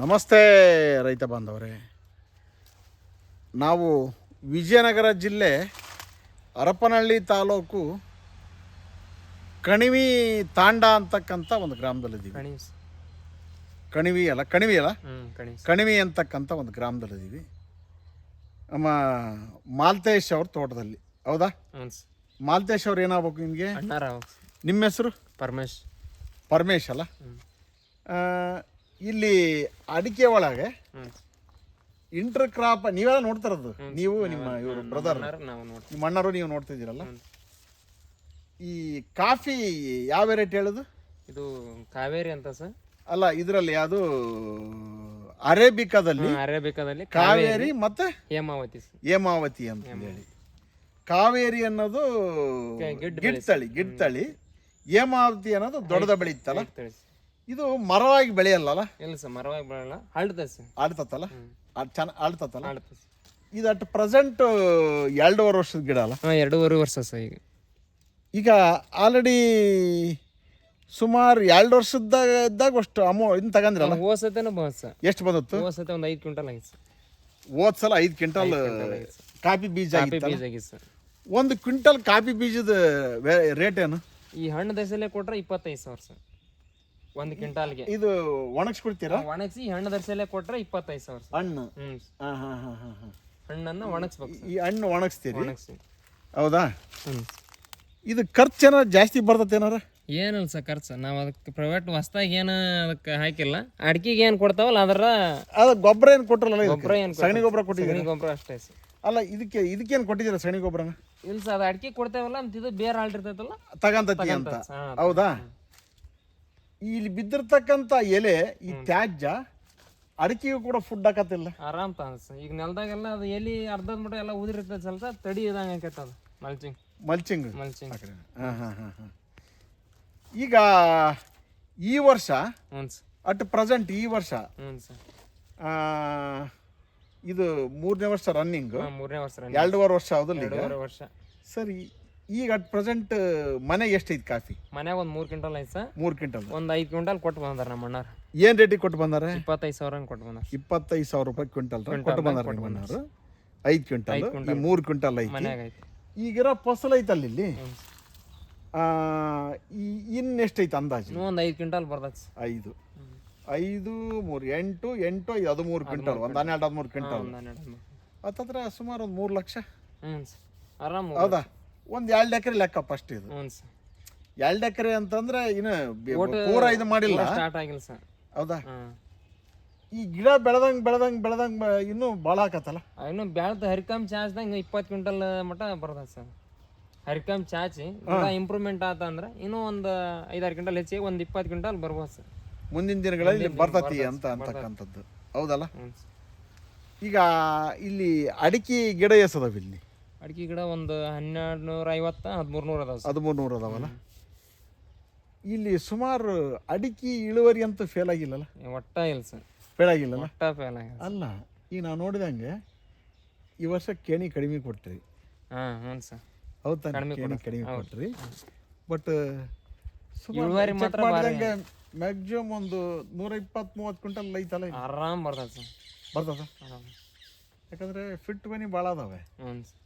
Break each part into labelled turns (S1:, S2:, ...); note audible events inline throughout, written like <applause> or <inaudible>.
S1: ನಮಸ್ತೆ ರೈತ ಬಾಂಧವರೇ. ನಾವು ವಿಜಯನಗರ ಜಿಲ್ಲೆ ಹರಪನಹಳ್ಳಿ ತಾಲೂಕು ಕಣಿವಿ ತಾಂಡ ಅಂತಕ್ಕಂಥ ಒಂದು ಗ್ರಾಮದಲ್ಲಿದ್ದೀವಿ ಕಣಿವಿ ಅಲ್ಲ ಕಣಿವಿ ಅಲ್ಲ? ಕಣಿವಿ ಅಂತಕ್ಕಂಥ ಒಂದು ಗ್ರಾಮದಲ್ಲಿದ್ದೀವಿ ನಮ್ಮ ಮಾಲ್ತೇಶ್ ಅವ್ರ ತೋಟದಲ್ಲಿ ಹೌದಾ? ಮಾಲ್ತೇಶ್ ಅವ್ರು ಏನಾಗಬೇಕು ನಿಮಗೆ? ನಿಮ್ಮ ಹೆಸರು?
S2: ಪರಮೇಶ್.
S1: ಪರಮೇಶ್ ಅಲ್ಲ? ಇಲ್ಲಿ ಅಡಿಕೆ ಒಳಗೆ ಇಂಟರ್ ಕ್ರಾಪ್ ನೀವೆಲ್ಲ ನೋಡ್ತಿರೋದು ನೀವು ನಿಮ್ಮ ಇವರು ಬ್ರದರ್ ನಿಮ್ಮ ಅಣ್ಣರು ನೀವು ನೋಡ್ತಿದ್ದೀರಲ್ಲ? ಈ ಕಾಫಿ ಯಾವ ವೆರೈಟಿ ಹೇಳೋದು?
S2: ಇದು ಕಾವೇರಿ ಅಂತ ಸರ್.
S1: ಅಲ್ಲ ಇದರಲ್ಲಿ ಯಾವುದು? ಅರೇಬಿಕಾದಲ್ಲಿ
S2: ಅರೇಬಿಕಾದಲ್ಲಿ
S1: ಕಾವೇರಿ ಮತ್ತೆ
S2: ಹೇಮಾವತಿ
S1: ಹೇಮಾವತಿ ಅಂತ ಹೇಳಿ. ಕಾವೇರಿ ಅನ್ನೋದು
S2: ಗಿಡ್ಡ
S1: ಗಿಡ್ತಳಿ ಗಿಡ್ತಳಿ. ಹೇಮಾವತಿ ಅನ್ನೋದು ದೊಡ್ಡದ ಬೆಳೀತಲ್ಲ
S2: ತಿಳಿಸಿ
S1: ಇದು ಮರವಾಗಿ ಬೆಳೆಯಲ್ಲ
S2: ಇಲ್ಲ ಸರ್ ಮರವಾಗಿ ಬೆಳೆಯಲ್ಲ. ಅಳ್ತದೆ ಸರ್.
S1: ಆಡ್ತತ್ತಲ್ಲ ಅದು ಚೆನ್ನ ಆಡ್ತತ್ತಲ್ಲ
S2: ಸರ್.
S1: ಇದು ಅಟ್ ಪ್ರೆಸೆಂಟ್ ಎರಡೂವರೆ ವರ್ಷದ ಗಿಡ ಅಲ್ಲ?
S2: ಹಾಂ ಎರಡೂವರೆ ವರ್ಷ ಸರ್ ಈಗ.
S1: ಈಗ ಆಲ್ರೆಡಿ ಸುಮಾರು ಎರಡು ವರ್ಷದ ಇದ್ದಾಗ ಅಷ್ಟು ಅಮೌ ಇದನ್ನ ತಗಂದ್ರಲ್ಲ
S2: ಓಸತೆನೂ ಬಹುಸ ಸರ್.
S1: ಎಷ್ಟು ಬಂದತ್ತು?
S2: ಓಸತೆ ಒಂದು ಐದು ಕ್ವಿಂಟಲ್ ಆಗಿತ್ತು ಸರ್.
S1: ಹೋದ್ ಸಲ ಐದು ಕ್ವಿಂಟಲ್ ಕಾಫಿ ಬೀಜ ಕಾಫಿ
S2: ಬೀಜ ಆಗಿತ್ತು ಸರ್.
S1: ಒಂದು ಕ್ವಿಂಟಲ್ ಕಾಫಿ ಬೀಜದ ರೇಟ್ ಏನು?
S2: ಈ ಹಣ್ಣು ದಸಲೆ ಕೊಟ್ರೆ ಇಪ್ಪತ್ತೈದು ಸಾವಿರ ಸರ್. ಒಂದು ಕ್ವಿಂಟಾಲ್ಗೆ.
S1: ಇದು ಒಣಗಿಸ್ಕೊಡ್ತೀರಾ?
S2: ಒಣಗಿಸಿ ಹಣ್ಣು ದರ್ಸಲೆ ಕೊಟ್ರೆ ಇಪ್ಪತ್ತೈದು ಸಾವಿರ ಸರ್.
S1: ಹಣ್ಣು?
S2: ಹ್ಞೂ
S1: ಹಾಂ ಹಾಂ ಹಾಂ ಹಾಂ ಹಾಂ.
S2: ಹಣ್ಣನ್ನು ಒಣಗಿಸ್ಬೇಕು
S1: ಈ ಹಣ್ಣು ಒಣಗಿಸ್ತೀರಿ?
S2: ಒಣಗಿಸಿ.
S1: ಹೌದಾ? ಇದು ಖರ್ಚು ಏನಾರ ಜಾಸ್ತಿ ಬರ್ತೈತೆ ಏನಾರ?
S2: ಏನಿಲ್ಲ ಸರ್ ಖರ್ಚು. ನಾವು ಅದಕ್ಕೆ ಪ್ರೈವೇಟ್ ಹೊಸ್ದಾಗಿ ಏನು ಅದಕ್ಕೆ ಹಾಕಿಲ್ಲ. ಅಡ್ಕಿಗೆ ಏನು ಕೊಡ್ತಾವಲ್ಲ ಅದರ
S1: ಅದು ಗೊಬ್ಬರ ಏನು ಕೊಟ್ರಲ್ಲ
S2: ಗೊಬ್ಬರ ಏನು
S1: ಸಗಣಿ ಗೊಬ್ಬರ
S2: ಕೊಟ್ಟಿದ್ದೀನಿ ಗೊಬ್ಬರ ಅಷ್ಟೇ ಸರ್.
S1: ಅಲ್ಲ ಇದಕ್ಕೆ ಇದಕ್ಕೇನು ಕೊಟ್ಟಿದ್ದೀರಾ ಸಗಣಿ ಗೊಬ್ಬರನ
S2: ಇಲ್ಲ ಸರ್ ಅದು ಅಡ್ಕೆ ಕೊಡ್ತೇವಲ್ಲ ಅಂತ ಇದು ಬೇರೆ ಹಾಲ್ಟಿರ್ತೈತಲ್ಲ
S1: ತಗಂತತಿ ಅಂತ. ಹೌದಾ? ಇಲ್ಲಿ ಬಿದ್ದಿರ್ತಕ್ಕಂಥ ಎಲೆ ಈ ತ್ಯಾಜ್ಯ ಅಡಿಕೆಗೂ ಕೂಡ ಫುಡ್ ಹಾಕತ್ತಿಲ್ಲ.
S2: ಆರಾಮ್ ತಾನಸ್ ಈಗ ನೆಲದಾಗೆಲ್ಲ ಅದು ಎಲ್ಲಿ ಅರ್ಧ ಮಟ್ಟ ಎಲ್ಲ ಉದಿರ್ತೈತೆ ಸ್ವಲ್ಪ ತಡಿ ಇದಂಗೆ ಆಕೈತೆ ಅದು ಮಲ್ಚಿಂಗ್
S1: ಮಲ್ಚಿಂಗ್
S2: ಮಲ್ಚಿಂಗ್
S1: ಹಾಂ ಹಾಂ ಹಾಂ ಹಾಂ. ಈಗ ಈ ವರ್ಷ
S2: ಹ್ಞೂ ಸರ್.
S1: ಅಟ್ ಪ್ರೆಸೆಂಟ್ ಈ ವರ್ಷ
S2: ಹ್ಞೂ ಸರ್.
S1: ಆ, ಇದು ಮೂರನೇ ವರ್ಷ ರನ್ನಿಂಗ್
S2: ಮೂರನೇ ವರ್ಷ
S1: ಎರಡೂವರೆ ವರ್ಷ ಹೌದಲ್ಲ ಈಗ.
S2: ಎರಡೂವರೆ ವರ್ಷ.
S1: ಸರಿ ಈಗ ಅಟ್ ಪ್ರೆಸೆಂಟ್ ಮನೆಗೆ ಎಷ್ಟೈತೆ ಕಾಫಿ?
S2: ಮನೆಗೆ ಒಂದು ಮೂರು ಕ್ವಿಂಟಲ್ ಐತೆ ಸರ್
S1: ಮೂರು ಕ್ವಿಂಟಲ್.
S2: ಒಂದು ಐದು ಕ್ವಿಂಟಲ್ ಕೊಟ್ಟು ಬಂದಾರೆ ನಮ್ಮ ಅಣ್ಣಾರ.
S1: ಏನ್ ರೇಟಿಗೆ ಕೊಟ್ಟು ಬಂದಾರೆ?
S2: ಇಪ್ಪತ್ತೈದು ಸಾವಿರ ಹಂಗೆ ಕೊಟ್ಟು ಬಂದಾರ.
S1: ಇಪ್ಪತ್ತೈದು ಸಾವಿರ ರೂಪಾಯಿ ಕ್ವಿಂಟಲ್ ಕೊಟ್ಟು ಬಂದಾರೆ ನಿಮ್ಮ ಅಣ್ಣಾರು. ಐದು ಕ್ವಿಂಟಲ್. ಈ. ಮೂರು ಕ್ವಿಂಟಲ್ ಐತಿ. ಈಗಿರೋ ಫಸಲ್ ಐತಲ್ಲ ಇಲ್ಲಿ? ಇನ್ನು ಇನ್ನೆಷ್ಟೈತೆ ಅಂದಾಜು?
S2: ಒಂದು ಐದು ಕ್ವಿಂಟಲ್ ಬರ್ತೈತೆ
S1: ಐದು. ಐದು ಮೂರು ಎಂಟು ಎಂಟು ಐದು ಹದಿಮೂರು ಕ್ವಿಂಟಲ್. ಒಂದು ಹನ್ನೆರಡು ಹದಿಮೂರು ಕ್ವಿಂಟಲ್. ಹತ್ತತ್ರ ಸುಮಾರು ಒಂದು ಮೂರು ಲಕ್ಷ.
S2: ಹ್ಞೂ ಸರ್ ಆರಾಮ್
S1: ಹೌದಾ? ಒಂದು ಎರಡು ಎಕರೆ ಲೆಕ್ಕ ಫಸ್ಟ್ ಇದು.
S2: ಹ್ಞೂ ಸರ್.
S1: ಎರಡು ಎಕರೆ ಅಂತಂದ್ರೆ ಇನ್ನು ಒಟ್ಟು ಪೂರ ಇದು ಮಾಡಿಲ್ಲ?
S2: ಸ್ಟಾರ್ಟ್ ಆಗಿಲ್ಲ ಸರ್.
S1: ಹೌದಾ?
S2: ಹಾಂ.
S1: ಈ ಗಿಡ ಬೆಳೆದಂಗ್ ಬೆಳೆದಂಗೆ ಬೆಳೆದಂಗೆ ಬ- ಇನ್ನೂ ಭಾಳ ಆಕತ್ತಲ್ಲ
S2: ಇನ್ನು ಬೆಳ್ದ ಹರಿಕಮ್ ಚಾಚ್ದಂಗ ಇಪ್ಪತ್ತು ಕ್ವಿಂಟಲ್ ಮಟ್ಟ ಬರ್ತದೆ ಸರ್. ಹರಿಕಮ್ ಚಾಚಿ ಇಂಪ್ರೂವ್ಮೆಂಟ್ ಆತ ಅಂದ್ರೆ ಇನ್ನೂ ಒಂದು ಐದಾರು ಕ್ವಿಂಟಲ್ ಹೆಚ್ಚಿಗೆ ಒಂದು ಇಪ್ಪತ್ತು ಕ್ವಿಂಟಲ್ ಬರ್ಬೋದು ಸರ್.
S1: ಮುಂದಿನ ದಿನಗಳಲ್ಲಿ ಬರ್ತತಿ ಅಂತ ಅಂತಕ್ಕಂಥದ್ದು. ಹೌದಲ್ಲ?
S2: ಹ್ಞೂ ಸರ್.
S1: ಈಗ ಇಲ್ಲಿ ಅಡಿಕೆ ಗಿಡ ಎಸದವ ಇಲ್ಲಿ.
S2: ಅಡಿಕೆ ಗಿಡ ಒಂದು ಹನ್ನೆರಡು ನೂರ ಐವತ್ತು ಹದಿಮೂರು ನೂರು ಅದಾವ
S1: ಹದಿಮೂರು ನೂರು ಅದಾವಲ್ಲ? ಇಲ್ಲಿ ಸುಮಾರು ಅಡಿಕೆ ಇಳುವರಿ ಅಂತೂ ಫೇಲ್ ಆಗಿಲ್ಲಲ್ಲ?
S2: ಒಟ್ಟ ಇಲ್ಲ ಸರ್.
S1: ಫೇಲ್ ಆಗಿಲ್ಲಲ್ಲ?
S2: ಒಟ್ಟ ಫೇಲ್ ಆಗಿಲ್ಲ.
S1: ಅಲ್ಲ ಈಗ ನಾವು ನೋಡಿದಂಗೆ ಈ ವರ್ಷ ಕೇಣಿ ಕಡಿಮೆ ಕೊಟ್ರಿ.
S2: ಹಾಂ ಹ್ಞೂ ಸರ್.
S1: ಹೌದು ತಾನೇ
S2: ಕಡಿಮೆ
S1: ಕೇಣಿ. ಕಡಿಮೆ. ಕೊಟ್ರಿ. ಬಟ್
S2: ಇಳುವರಿ ಮಾತ್ರ
S1: ಮ್ಯಾಕ್ಸಿಮಮ್ ಒಂದು ನೂರ ಇಪ್ಪತ್ತು ಮೂವತ್ತು ಕ್ವಿಂಟಲ್ ಐತಲ್ಲ.
S2: ಆರಾಮ್ ಬರ್ತದೆ ಸರ್.
S1: ಬರ್ತದ? ಯಾಕಂದ್ರೆ ಫಿಟ್ ಮನಿ ಭಾಳ ಅದಾವೆ.
S2: ಹ್ಞೂ ಸರ್.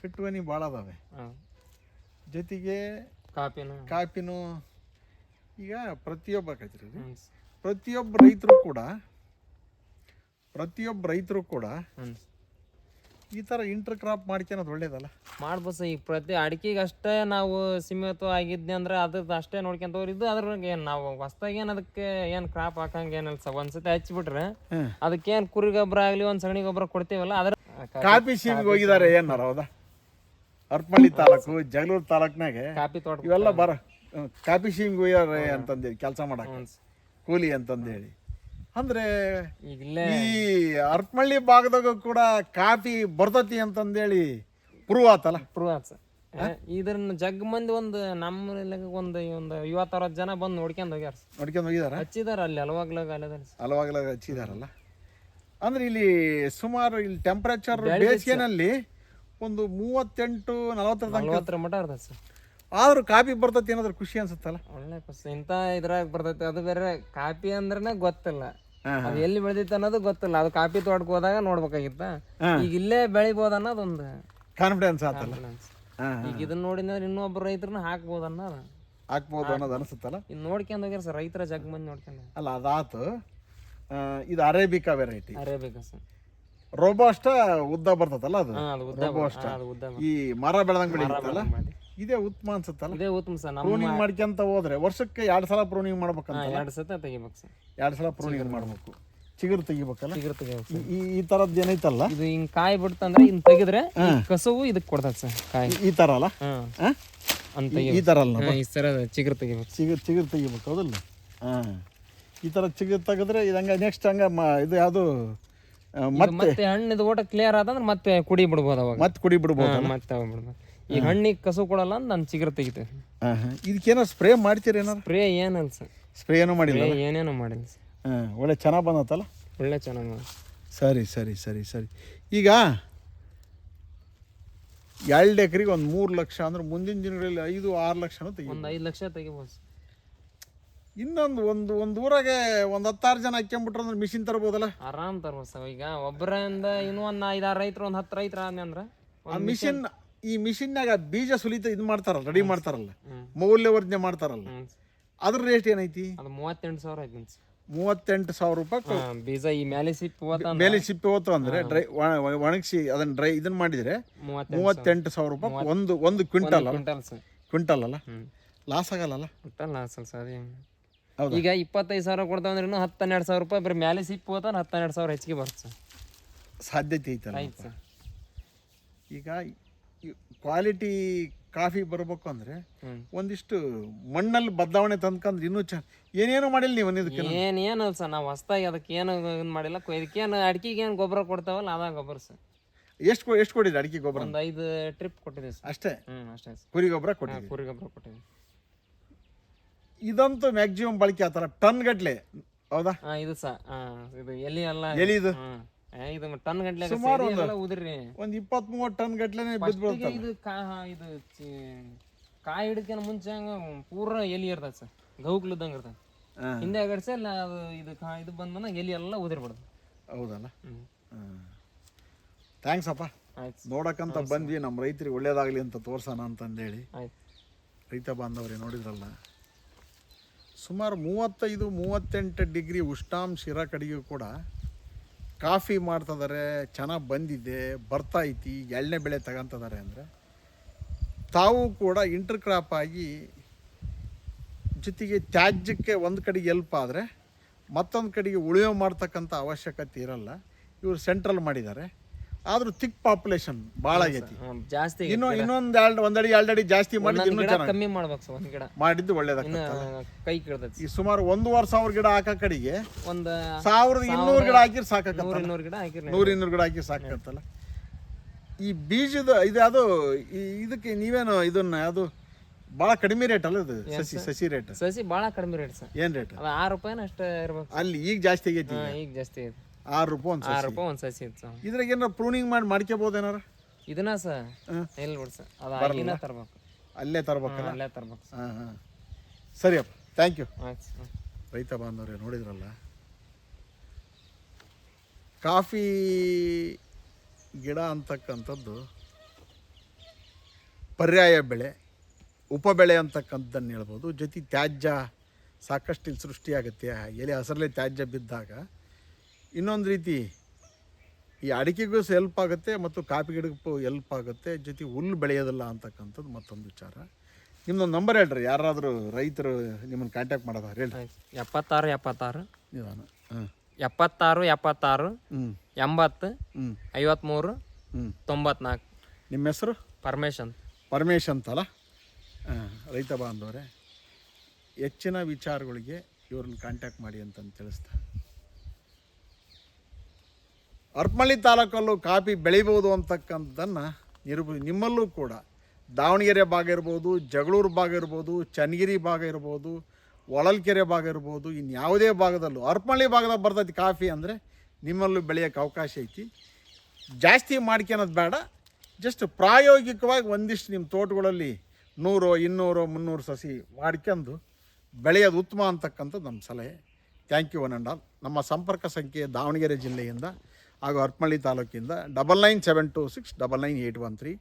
S1: ಫಿಟ್ ಬನಿ ಭಾಳ ಅದಾವೆ. ಜೊತೆಗೆ
S2: ಕಾಪಿನ
S1: ಕಾಪಿನೂ ಈಗ ಪ್ರತಿಯೊಬ್ಬ ಕಚ್ರಿ ಪ್ರತಿಯೊಬ್ಬ ರೈತರು ಕೂಡ ಪ್ರತಿಯೊಬ್ಬ ರೈತರು ಕೂಡ ಈ ಥರ ಇಂಟರ್ ಕ್ರಾಪ್ ಮಾಡ್ಕೊಳೋದು ಒಳ್ಳೇದಲ್ಲ?
S2: ಮಾಡ್ಬೋದು ಈಗ ಪ್ರತಿ ಅಡಿಕೆಗೆ ಅಷ್ಟೇ ನಾವು ಸೀಮಿತ ಆಗಿದ್ದೆ ಅಂದ್ರೆ ಅದ್ರದ್ದು ಅಷ್ಟೇ ನೋಡ್ಕೊಂತವ್ರು ಇದು ಅದ್ರಾಗ ಏನು ನಾವು ಹೊಸ್ದಾಗಿ ಏನು ಅದಕ್ಕೆ ಏನು ಕ್ರಾಪ್ ಹಾಕಂಗೇನಿಲ್ಲ ಸರ್. ಒಂದ್ಸತಿ ಹಚ್ಬಿಟ್ರೆ
S1: ಹ್ಮ್.
S2: ಅದಕ್ಕೇನು ಕುರಿ ಗೊಬ್ಬರ ಆಗಲಿ ಒಂದು ಸಗಣಿ ಗೊಬ್ಬರ ಕೊಡ್ತೀವಲ್ಲ ಅದ್ರ
S1: ಕಾಪಿ ಸೀಮಿಗೆ ಹೋಗಿದ್ದಾರೆ ಏನಾರ ಹೌದಾ? ಹರಪಳ್ಳಿ ತಾಲೂಕು ಜಗಳೂರು ತಾಲೂಕ್ನಾಗೆ
S2: ಕಾಪಿ ತೋಟ
S1: ಇವೆಲ್ಲ ಬರ ಕಾಪಿ ಶಿಂಗ್ ಅಂತಂದೇಳಿ ಕೆಲಸ
S2: ಮಾಡಕ್
S1: ಕೂಲಿ ಅಂತಂದೇಳಿ. ಅಂದ್ರೆ ಈ ಅರ್ಪಳ್ಳಿ ಭಾಗದಾಗ ಕೂಡ ಕಾಫಿ ಬರ್ತತಿ ಅಂತಂದೇಳಿ ಪ್ರೂವ್ ಆತಲ್ಲ?
S2: ಪ್ರೂವ್ ಆತ್ ಇದನ್ನ ಜಗ್ ಮಂದಿ ಒಂದು ನಮ್ಮ ಒಂದು ಒಂದು ಐವತ್ತು ಅರವತ್ತು ಜನ ಬಂದು ನೋಡ್ಕೊಂಡ್ ಹೋಗ್ಯಾರ
S1: ನೋಡ್ಕೊಂಡ್ ಹೋಗಿದಾರ?
S2: ಹಚ್ಚಿದಾರ ಅಲ್ಲಿ ಹಲವಾಗ್ಲಾಗ ಅಲ್ಲದಲ್ಲಿ ಸರ್.
S1: ಹಲವಾಗಲ ಹಚ್ಚಿದಾರಲ್ಲ. ಅಂದ್ರೆ ಇಲ್ಲಿ ಸುಮಾರು ಇಲ್ಲಿ ಟೆಂಪರೇಚರ್ ಬೇಸಿಗೆನಲ್ಲಿ ಒಂದು ಮೂವತ್ತೆಂಟು ನಲವತ್ತರ ತನಕ.
S2: ನಲ್ವತ್ತರ ಮಟ ಇರ್ತದೆ ಸರ್.
S1: ಆದ್ರೂ ಕಾಪಿ ಬರ್ತೈತಿ ಏನಾದ್ರು ಖುಷಿ ಅನ್ಸುತ್ತಲ್ಲ?
S2: ಒಳ್ಳೆ ಖುಷಿ. ಇಂಥ ಇದ್ರಾಗ ಬರ್ತೈತಿ. ಅದು ಬೇರೆ ಕಾಪಿ ಅಂದ್ರನೇ ಗೊತ್ತಿಲ್ಲ. ಅದು ಎಲ್ಲಿ ಬೆಳೆದಿತ್ತು ಅನ್ನೋದು ಗೊತ್ತಿಲ್ಲ. ಅದು ಕಾಪಿ ತೋಟಕ್ಕೆ ಹೋದಾಗ ನೋಡ್ಬೇಕಾಗಿತ್ತ. ಈಗ ಇಲ್ಲೇ ಬೆಳಿಬೋದು ಅನ್ನೋದೊಂದು
S1: ಕಾನ್ಫಿಡೆನ್ಸ್ ಆತಲ್ಲ.
S2: Confidence.
S1: ಹಾಂ
S2: ಈಗ ಇದನ್ನ ನೋಡಿದ್ರೆ ಇನ್ನೊಬ್ಬ ರೈತರನ್ನ ಹಾಕ್ಬೋದು ಅನ್ನೋದು.
S1: ಹಾಕ್ಬೋದು ಅನ್ನೋದು ಅನಿಸುತ್ತಲ್ಲ?
S2: ಇನ್ನು ನೋಡ್ಕೊಂಡು ಹೋಗ್ಯಾರ ಸರ್ ರೈತರ ಜಗ್ ಮಂದಿ ನೋಡ್ಕೊಂಡು
S1: ಅಲ್ಲ ಅದಾತು. ಆ, ಇದು arabica variety
S2: arabica sir.
S1: Robusta ಉದ್ದ ಬರ್ತದಲ್ಲ ಅದು?
S2: ಹಾ ಅದು ಉದ್ದ
S1: Robusta.
S2: ಹಾ, ಅದು ಉದ್ದ
S1: ಈ ಮರ ಬೆಳೆದಂಗ್ ಬೆಳೆಯುತ್ತಲ್ಲ
S2: ಮಾಡಿ.
S1: ಇದೇ ಉತ್ತಮ ಅನ್ಸುತ್ತಲ್ಲ?
S2: ಇದೇ ಉತ್ತಮ ಸರ್ ನಮ್ಮ
S1: ಪ್ರೂನಿಂಗ್ ಮಾಡ್ಕೊಂತ ಹೋದ್ರೆ ವರ್ಷಕ್ಕೆ ಎರಡ್ ಸಲ ಪ್ರೂನಿಂಗ್ ಮಾಡ್ಬೇಕಂತ
S2: ಎರಡು ಸತ ತೆಗಿಬೇಕು ಸರ್.
S1: ಎರಡು ಸಲ ಪ್ರೂನಿಂಗ್ ಮಾಡ್ಬೇಕು. ಚಿಗುರು ತೆಗಿಬೇಕಲ್ಲ?
S2: ಚಿಗುರು ತೆಗಿಬೇಕು
S1: ಈ- ಈ ತರದ್ ಏನೈತಲ್ಲ?
S2: ಇದು ಹಿಂಗ್ ಕಾಯಿ ಬಿಡ್ತಂದ್ರೆ ಇನ್ ತೆಗೆದ್ರೆ ಈ ಕಸವು ಇದಕ್ ಕೊಡ್ತದೆ ಸರ್ ಕಾಯಿ.
S1: ಈ- ಈ ತರ ಅಲ್ಲ?
S2: ಹಾ.
S1: ಆ?
S2: ಅಂತ
S1: ಈ- ಈ ತರ ಅಲ್ಲ
S2: ಈ ಸರ ಚಿಗುರು ತೆಗಿಬೇಕು
S1: ಚಿಗುರು ಚಿಗುರು ತೆಗಿಬೇಕು ಹೌದಲ್ಲ? ಹಾ. ಈ ತರ ಚಿಗುರು ತೆಗೆದ್ರೆ ಇದು ಹಂಗೆ ನೆಕ್ಸ್ಟ್ ಹಂಗ ಮ ಇದು ಯಾವುದು? ಮತ್ತೆ
S2: ಮತ್ತೆ ಹಣ್ಣಿದ ಓಟ ಕ್ಲಿಯರ್ ಆದಂದ್ರೆ ಮತ್ತೆ ಕುಡಿ ಬಿಡ್ಬೋದು ಅವಾಗ.
S1: ಮತ್ತೆ ಕುಡಿ ಬಿಡ್ಬೋದು
S2: ಮತ್ತೆ ಅವಾಗ ಬಿಡ್ಬೋದು. ಈ ಹಣ್ಣಿಗೆ ಕಸು ಕೊಡಲ್ಲ ಅಂತ ನಾನು ಚಿಗರ್
S1: ತೆಗಿತೇನೆ ಇದಕ್ಕೇನೋ ಸ್ಪ್ರೇ ಮಾಡ್ತೀರಿ ಏನೋ
S2: ಸ್ಪ್ರೇ ಏನಲ್ಲ ಸರ್
S1: ಸ್ಪ್ರೇ ಏನೂ ಮಾಡಿಲ್ಲ
S2: ಏನೇನೋ ಮಾಡಿಲ್ಲ ಸರ್
S1: ಹಾಂ ಒಳ್ಳೆ ಚೆನ್ನಾಗಿ ಬಂದತ್ತಲ್ಲ?
S2: ಒಳ್ಳೆ ಚೆನ್ನಾಗಿ
S1: ಸರಿ ಸರಿ ಸರಿ ಸರಿ. ಈಗ ಎರಡು ಎಕರೆಗೆ ಒಂದು ಮೂರು ಲಕ್ಷ ಅಂದ್ರೆ ಮುಂದಿನ ದಿನಗಳಲ್ಲಿ ಐದು ಆರು ಲಕ್ಷನೂ ತೆಗಿ
S2: ಒಂದು ಐದು ಲಕ್ಷ ತೆಗಿಬೋದು
S1: ಇನ್ನೊಂದು ಒಂದು ಒಂದು ಊರಾಗೆ ಒಂದು ಹತ್ತಾರು ಜನ ಹಾಕ್ಕೊಂಬಿಟ್ರೆ ಅಂದ್ರೆ ಮಿಷಿನ್ ತರ್ಬೋದಲ್ಲ?
S2: ಆರಾಮ್ ತರ್ಬೋದು ಸರ್ ಈಗ ಒಬ್ಬರಿಂದ ಇನ್ನೂ ಒಂದು ಐದಾರು ರೈತರು ಒಂದು ಹತ್ತು ರೈತರ ಅಂದ್ರೆ
S1: ಆ ಮಿಷಿನ್ ಈ ಮಿಷಿನ್ನಾಗ ಬೀಜ ಸುಲಿತ ಇದು ಮಾಡ್ತಾರಲ್ಲ ರೆಡಿ ಮಾಡ್ತಾರಲ್ಲ. ಮೌಲ್ಯವರ್ಧನೆ ಮಾಡ್ತಾರಲ್ಲ. ಅದ್ರ ರೇಟ್ ಏನೈತಿ?
S2: ಅದು ಮೂವತ್ತೆಂಟು ಸಾವಿರ ಐತಿ
S1: ಮೂವತ್ತೆಂಟು ಸಾವಿರ ರೂಪಾಯಿ
S2: ಬೀಜ ಈ ಮೇಲೆ ಸಿಪ್ಪು
S1: ಮೇಲೆ ಸಿಪ್ಪೆ ಹೋತು ಅಂದ್ರೆ ಡ್ರೈ ಒಣ- ಒಣಗಿಸಿ ಅದನ್ನ ಡ್ರೈ ಇದನ್ನ ಮಾಡಿದ್ರೆ
S2: ಮೂವತ್ತೆಂಟು
S1: ಸಾವಿರ ರೂಪಾಯಿ ಒಂದು ಒಂದು ಕ್ವಿಂಟಲ್
S2: ಕ್ವಿಂಟಲ್
S1: ಕ್ವಿಂಟಲ್ ಅಲ್ಲ? ಲಾಸ್ ಆಗಲ್ಲ
S2: ಲಾಸ್ ಅಲ್ಲ ಸರ್? ಈಗ ಇಪ್ಪತ್ತೈದು ಸಾವಿರ ಕೊಡ್ತಾವಂದ್ರೆ ಇನ್ನೂ ಹತ್ತು ಹನ್ನೆರಡು ಸಾವಿರ ರೂಪಾಯಿ ಬರೀ ಮ್ಯಾಲೆ ಸಿಪ್ಪು ಹೋತ ಹತ್ತು ಹನ್ನೆರಡು ಸಾವಿರ ಹೆಚ್ಚಿಗೆ ಬರ್ತದೆ
S1: ಸಾಧ್ಯತೆ ಐತಲ್ಲ
S2: ಆಯ್ತು ಸರ್.
S1: ಈಗ ಕ್ವಾಲಿಟಿ ಕಾಫಿ ಬರ್ಬೇಕು ಅಂದ್ರೆ ಒಂದಿಷ್ಟು ಮಣ್ಣಲ್ಲಿ ಬದಲಾವಣೆ ತಂದ್ಕಂದ್ರೆ ಇನ್ನೂ ಚ ಏನೇನು ಮಾಡಿಲ್ಲ ನೀವು ಇದಕ್ಕೆ
S2: ಏನೇನು ಏನಲ್ಲ ಸರ್ ನಾವು ಹೊಸ್ದಾಗಿ ಅದಕ್ಕೆ ಏನು ಇದು ಮಾಡಿಲ್ಲ. ಕೊ- ಇದಕ್ಕೇನು ಅಡಿಕೆಗೆ ಏನು ಗೊಬ್ಬರ ಕೊಡ್ತಾವಲ್ಲ ಅದ ಗೊಬ್ಬರ ಸರ್.
S1: ಎಷ್ಟು ಎಷ್ಟು ಕೊಡಿದ್ರಿ ಅಡಿಕೆ ಗೊಬ್ಬರ?
S2: ಒಂದು ಐದು ಟ್ರಿಪ್ ಕೊಟ್ಟಿದ್ದೀವಿ ಸರ್.
S1: ಅಷ್ಟೇ?
S2: ಹ್ಞೂ ಅಷ್ಟೇ
S1: ಕುರಿ ಗೊಬ್ಬರ ಕೊಟ್ಟಿದ್ದೀವಿ
S2: ಕುರಿ ಗೊಬ್ಬರ ಕೊಟ್ಟಿದ್ದೀವಿ.
S1: ಇದಂತೂ ಮ್ಯಾಕ್ಸಿಮಮ್ ಬಳಕೆ ಆತರ ಟನ್ ಗಟ್ಲೆ. ಹೌದಾ?
S2: ಹಾ ಇದು ಸಹ ಹಾ ಇದು ಎಲಿ ಎಲ್ಲ
S1: ಎಲಿದು?
S2: ಹ್ಮ್ ಏ, ಇದು ಟನ್ ಗಟ್ಲೆ
S1: ಸುಮಾರು ಒಂದು-
S2: ಎಲ್ಲ ಉದ್ರಿ
S1: ಒಂದ್ ಇಪ್ಪತ್ತ್ ಮೂವತ್ತು ಟನ್ ಗಟ್ಲೆನೆ ಬಿದ್ದು
S2: ಇದು ಕಾ ಇದು ಚಿ- ಕಾಯಿ ಹಿಡಿದ್ಕಿನ ಮುಂಚೆ ಹಂಗ ಪೂರ ಎಲಿ ಇರ್ತದೆ ಸರ್. ಗೌಕ್ಲದಂಗ ಇರ್ತದೆ
S1: ಹಾ.
S2: ಹಿಂದೆ ಗಡ್ಸೆ ಇಲ್ಲ ಅದು ಇದು ಕಾ ಇದು ಬಂದನ ಎಲಿ ಎಲ್ಲ ಉದಿರ್ಬಿಡ್ದು
S1: ಹೌದಲ್ಲ?
S2: ಹ್ಮ್.
S1: ಥ್ಯಾಂಕ್ಸ್ ಅಪ್ಪ.
S2: ಆಯ್ತು
S1: ನೋಡಕ್ಕಂತ ಬಂದ್ವಿ ನಮ್ಮ ರೈತರಿಗೆ ಒಳ್ಳೇದಾಗ್ಲಿ ಅಂತ ತೋರ್ಸೋಣ ಅಂತಂದೇಳಿ.
S2: ಆಯ್ತು.
S1: ರೈತ ಬಾಂಧವರೇ ನೋಡಿದ್ರಲ್ಲ? ಸುಮಾರು ಮೂವತ್ತೈದು, ಮೂವತ್ತೆಂಟು ಡಿಗ್ರಿ ಉಷ್ಣಾಂಶ ಇರೋ ಕಡೆಗೂ ಕೂಡ ಕಾಫಿ ಮಾಡ್ತಿದ್ದಾರೆ ಚೆನ್ನಾಗಿ ಬಂದಿದೆ, ಬರ್ತಾ ಐತಿ ಎಳ್ಳೆ ಬೆಳೆ ತಗೊಂತಿದ್ದಾರೆ ಅಂದರೆ. ತಾವು ಕೂಡ ಇಂಟರ್ ಕ್ರಾಪ್ ಆಗಿ ಜೊತೆಗೆ ತ್ಯಾಜ್ಯಕ್ಕೆ ಒಂದು ಕಡೆಗೆ ಎಲ್ಪ್ ಆದರೆ ಮತ್ತೊಂದು ಕಡೆಗೆ ಉಳಿಯೋ ಮಾಡ್ತಕ್ಕಂಥ ಅವಶ್ಯಕತೆ ಇರಲ್ಲ. ಇವರು ಸೆಂಟ್ರಲ್ ಮಾಡಿದ್ದಾರೆ. ಆದರೂ ತಿಕ್ ಪಾಪ್ಯುಲೇಷನ್ ಭಾಳ ಆಗೈತಿ.
S2: ಜಾಸ್ತಿ
S1: ಇನ್ನು ಇನ್ನೊಂದು ಎರಡು ಒಂದಡಿ ಎರಡು ಅಡಿ ಜಾಸ್ತಿ ಮಾಡಿದ್ದು
S2: ಒಂದೊಂದು
S1: ಇನ್ನೂ ಚೆನ್ನಾಗಿ
S2: ಕಮ್ಮಿ ಮಾಡ್ಬೇಕು ಸರ್ ಒಂದ್ ಗಿಡ. <laughs>
S1: ಮಾಡಿದ್ದು ಒಳ್ಳೇದಾಗ್ತದೆ
S2: ಕೈ ಕೇಳ್ತೈತಿ
S1: ಈ ಸುಮಾರು ಒಂದೂವರೆ ಸಾವಿರ ಗಿಡ ಹಾಕೋ ಕಡೆಗೆ
S2: ಒಂದು
S1: ಸಾವಿರದ ಇನ್ನೂರು ಗಿಡ ಹಾಕಿರ್ ಸಾಕಾಗತ್ತ
S2: ನೂರ ಇನ್ನೂರು ಗಿಡ ಹಾಕಿರ್
S1: ನೂರು ಇನ್ನೂರು ಗಿಡ ಹಾಕಿ ಸಾಕಾಗತ್ತಲ್ಲ ಈ ಬೀಜದ ಇದು ಅದು ಇದಕ್ಕೆ ನೀವೇನು ಇದನ್ನ ಅದು ಬಹಳ ಕಡಿಮೆ ರೇಟ್ ಅಲ್ಲ ಇದು ಸಸಿ ಸಸಿ ರೇಟ್
S2: ಸಸಿ ಬಹಳ ಕಡಿಮೆ ರೇಟ್ ಸರ್.
S1: ಏನ್ ರೇಟ್
S2: ಆರು ರೂಪಾಯಿನ ಅಷ್ಟೇ ಇರ್ಬೇಕು.
S1: ಅಲ್ಲಿ ಈಗ ಜಾಸ್ತಿ ಆಗೈತಿ
S2: ಈಗ? ಜಾಸ್ತಿ ಐತಿ
S1: ಆರು ರೂಪಾಯಿ ಒಂದು
S2: ಆರು ರೂಪಾಯಿ ಒಂದು ಸಸಿ ಇತ್ತು.
S1: ಇದ್ರಾಗ ಏನಾರ ಪ್ರೂನಿಂಗ್ ಮಾಡಿ ಮಾಡ್ಕೋಬೋದು ಏನಾರ?
S2: ಇದನ್ನ ಸರ್. ಇಲ್ಲ ಬಿಡ್ ಸರ್ ಅದು ಆಗಿನ ತರ್ಬೇಕು.
S1: ಅಲ್ಲೇ ತರ್ಬೇಕಲ್ಲ?
S2: ಅಲ್ಲೇ ತರ್ಬೇಕು
S1: ಹಾಂ ಹಾಂ. ಸರಿ ಅಪ್ಪ ಥ್ಯಾಂಕ್ ಯು ರೈತ ಬಾಂಧವರೇ ನೋಡಿದ್ರಲ್ಲ? ಕಾಫಿ ಗಿಡ ಅಂತಕ್ಕಂಥದ್ದು ಪರ್ಯಾಯ ಬೆಳೆ ಉಪಬೆಳೆ ಅಂತಕ್ಕಂಥದ್ದನ್ನು ಹೇಳ್ಬೋದು. ಜೊತೆ ತ್ಯಾಜ್ಯ ಸಾಕಷ್ಟು ಇಲ್ಲಿ ಸೃಷ್ಟಿಯಾಗುತ್ತೆ. ಎಲೆ ಹಸರಲ್ಲೇ ತ್ಯಾಜ್ಯ ಬಿದ್ದಾಗ ಇನ್ನೊಂದು ರೀತಿ ಈ ಅಡಿಕೆಗೂ ಹೆಲ್ಪ್ ಆಗುತ್ತೆ ಮತ್ತು ಕಾಫಿ ಗಿಡಕ್ಕೂ ಹೆಲ್ಪ್ ಆಗುತ್ತೆ. ಜೊತೆ ಹುಲ್ಲು ಬೆಳೆಯೋದಿಲ್ಲ ಅಂತಕ್ಕಂಥದ್ದು ಮತ್ತೊಂದು ವಿಚಾರ. ನಿಮ್ಮದೊಂದು ನಂಬರ್ ಹೇಳ್ರಿ. ಯಾರಾದರೂ ರೈತರು ನಿಮ್ಮನ್ನು ಕಾಂಟ್ಯಾಕ್ಟ್ ಮಾಡೋದ?
S2: ಹೇಳಿ. ಎಪ್ಪತ್ತಾರು ಎಪ್ಪತ್ತಾರು.
S1: ನಿಧಾನ. ಹಾಂ.
S2: ಎಪ್ಪತ್ತಾರು ಎಪ್ಪತ್ತಾರು.
S1: ಹ್ಞೂ
S2: ಎಂಬತ್ತು.
S1: ಹ್ಞೂ
S2: ಐವತ್ಮೂರು.
S1: ಹ್ಞೂ
S2: ತೊಂಬತ್ನಾಲ್ಕು.
S1: ನಿಮ್ಮ ಹೆಸರು?
S2: ಅಂತ.
S1: ಪರಮೇಶ್ ಅಂತಲ್ಲ? ಹಾಂ ರೈತ ಬಾಂಧವರೇ ಹೆಚ್ಚಿನ ವಿಚಾರಗಳಿಗೆ ಇವ್ರನ್ನ ಕಾಂಟ್ಯಾಕ್ಟ್ ಮಾಡಿ ಅಂತಂದು ತಿಳಿಸ್ತಾ. ಅರ್ಪಮಳ್ಳಿ ತಾಲೂಕಲ್ಲೂ ಕಾಫಿ ಬೆಳಿಬೋದು ಅಂತಕ್ಕಂಥದ್ದನ್ನು ನಿರೂಪ, ನಿಮ್ಮಲ್ಲೂ ಕೂಡ. ದಾವಣಗೆರೆ ಭಾಗ ಇರ್ಬೋದು, ಜಗಳೂರು ಭಾಗ ಇರ್ಬೋದು, ಚನ್ನಗಿರಿ ಭಾಗ ಇರ್ಬೋದು, ಹೊಳಲ್ಕೆರೆ ಭಾಗ ಇರ್ಬೋದು ಇನ್ಯಾವುದೇ ಭಾಗದಲ್ಲೂ. ಅರ್ಪಮಳ್ಳಿ ಭಾಗದಾಗ ಬರ್ತೈತಿ ಕಾಫಿ ಅಂದರೆ ನಿಮ್ಮಲ್ಲೂ ಬೆಳೆಯೋಕ್ಕೆ ಅವಕಾಶ ಐತಿ. ಜಾಸ್ತಿ ಮಾಡ್ಕೊಳೋದು ಬೇಡ. ಜಸ್ಟ್ ಪ್ರಾಯೋಗಿಕವಾಗಿ ಒಂದಿಷ್ಟು ನಿಮ್ಮ ತೋಟಗಳಲ್ಲಿ ನೂರು, ಇನ್ನೂರು, ಮುನ್ನೂರು ಸಸಿ ಮಾಡ್ಕೊಂಡು ಬೆಳೆಯೋದು ಉತ್ತಮ ಅಂತಕ್ಕಂಥದ್ದು ನಮ್ಮ ಸಲಹೆ. Thank you one and all ನಮ್ಮ ಸಂಪರ್ಕ ಸಂಖ್ಯೆ ದಾವಣಗೆರೆ ಜಿಲ್ಲೆಯಿಂದ ಹಾಗೂ Harapanahalli ತಾಲೂಕಿಂದ double nine seven two six double nine eight one three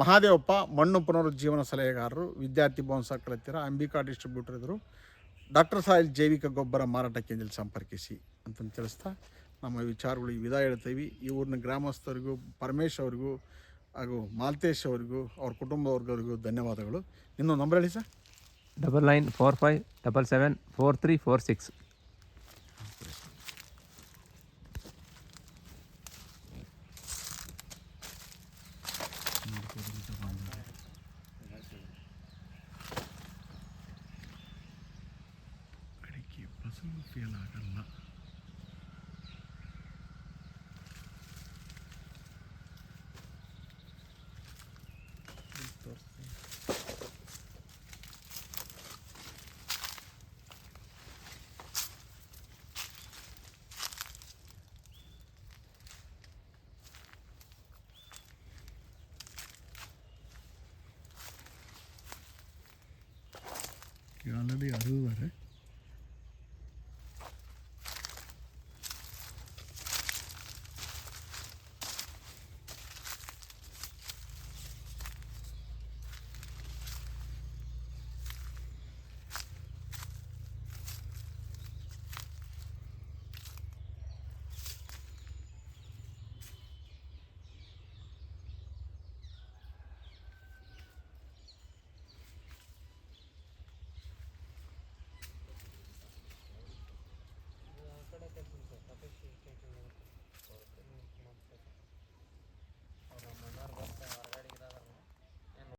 S1: Mahadevappa ಮಣ್ಣು ಪುನರುಜ್ಜೀವನ ಸಲಹೆಗಾರರು, ವಿದ್ಯಾರ್ಥಿ ಭವನ ಸರ್ಕಲ್ ಹತ್ತಿರ, ಅಂಬಿಕಾ ಡಿಸ್ಟ್ರಿಬ್ಯೂಟರ್ ಇದ್ದರು. ಡಾಕ್ಟರ್ ಸಾಯಿಲ್ ಜೈವಿಕ ಗೊಬ್ಬರ ಮಾರಾಟ ಕೇಂದ್ರದಲ್ಲಿ ಸಂಪರ್ಕಿಸಿ ಅಂತಂದು ತಿಳಿಸ್ತಾ ನಮ್ಮ ವಿಚಾರಗಳಿಗೆ ವಿದಾಯ ಹೇಳ್ತೀವಿ ಈ ಊರಿನ ಗ್ರಾಮಸ್ಥರಿಗೂ, ಪರಮೇಶ್ ಅವರಿಗೂ ಹಾಗೂ ಮಾಲ್ತೇಶ್ ಅವರಿಗೂ, ಅವ್ರ ಕುಟುಂಬದವ್ರಿಗೂ ಧನ್ಯವಾದಗಳು. ಇನ್ನೊಂದು ನಂಬರ್ ಹೇಳಿ sir.
S3: Double nine four five double seven four three four six
S1: ಅಡಿಕೆ ಫಸಲು ಫೇಲ್ ಆಗಲ್ಲ ಆಲ್ರೆಡಿ ಅರುವರೆ